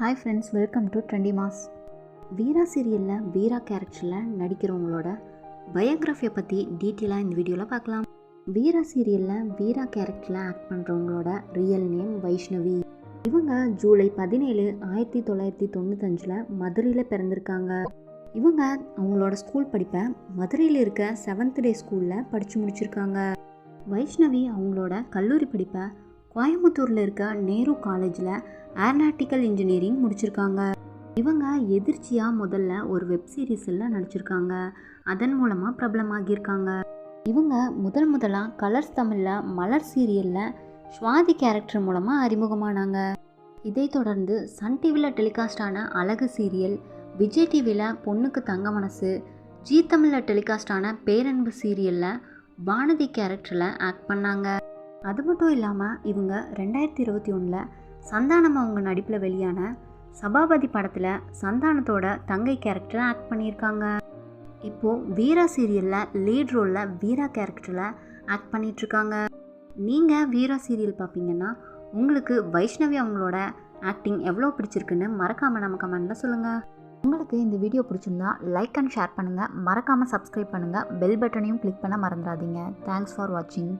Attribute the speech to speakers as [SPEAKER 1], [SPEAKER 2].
[SPEAKER 1] Hi friends welcome to trendy mass Veera சீரியலில் வீரா கேரக்டரில் நடிக்கிறவங்களோட பயோகிராஃபியை பற்றி டீட்டெயிலாக இந்த வீடியோவில் பார்க்கலாம். வீரா சீரியலில் வீரா கேரக்டரில் ஆக்ட் பண்ணுறவங்களோட ரியல் நேம் வைஷ்ணவி. இவங்க ஜூலை பதினேழு ஆயிரத்தி தொள்ளாயிரத்தி தொண்ணூத்தஞ்சில் மதுரையில் பிறந்திருக்காங்க. இவங்க அவங்களோட ஸ்கூல் படிப்பை மதுரையில் இருக்க செவன்த் டே ஸ்கூலில் படித்து முடிச்சிருக்காங்க. வைஷ்ணவி அவங்களோட கல்லூரி படிப்பை கோயம்புத்தூரில் இருக்க நேரு காலேஜில் ஏர்நாட்டிக்கல் இன்ஜினியரிங் முடிச்சிருக்காங்க. இவங்க எதிர்ச்சியாக முதல்ல ஒரு வெப் சீரிஸில் நடிச்சிருக்காங்க. அதன் மூலமாக பிரபலமாகியிருக்காங்க. இவங்க முதல் முதலாக கலர்ஸ் தமிழில் மலர் சீரியலில் ஸ்வாதி கேரக்டர் மூலமாக அறிமுகமானாங்க. இதைத் தொடர்ந்து சன் டிவியில் டெலிகாஸ்ட் ஆன அழகு சீரியல் விஜய் டிவியில் பொண்ணுக்கு தங்க மனசு ஜீ தமிழில் டெலிகாஸ்ட் ஆன பேரன்பு சீரியலில் வானதி கேரக்டரில் ஆக்ட் பண்ணாங்க. அது மட்டும் இல்லாமல் இவங்க ரெண்டாயிரத்தி இருபத்தி ஒன்றில் சந்தானம் அவங்க நடிப்பில் வெளியான சபாபதி படத்தில் சந்தானத்தோட தங்கை கேரக்டரை ஆக்ட் பண்ணியிருக்காங்க. இப்போது வீரா சீரியலில் லீட் ரோலில் வீரா கேரக்டரில் ஆக்ட் பண்ணிகிட்ருக்காங்க நீங்கள் வீரா சீரியல் பார்ப்பீங்கன்னா உங்களுக்கு வைஷ்ணவி அவங்களோட ஆக்டிங் எவ்வளோ பிடிச்சிருக்குன்னு மறக்காமல் நம்ம கமெண்டில் சொல்லுங்கள் உங்களுக்கு இந்த வீடியோ பிடிச்சிருந்தா லைக் அண்ட் ஷேர் பண்ணுங்கள் மறக்காமல் சப்ஸ்கிரைப் பண்ணுங்கள் பெல் பட்டனையும் கிளிக் பண்ண மறந்துடாதீங்க. தேங்க்ஸ் ஃபார் வாட்சிங்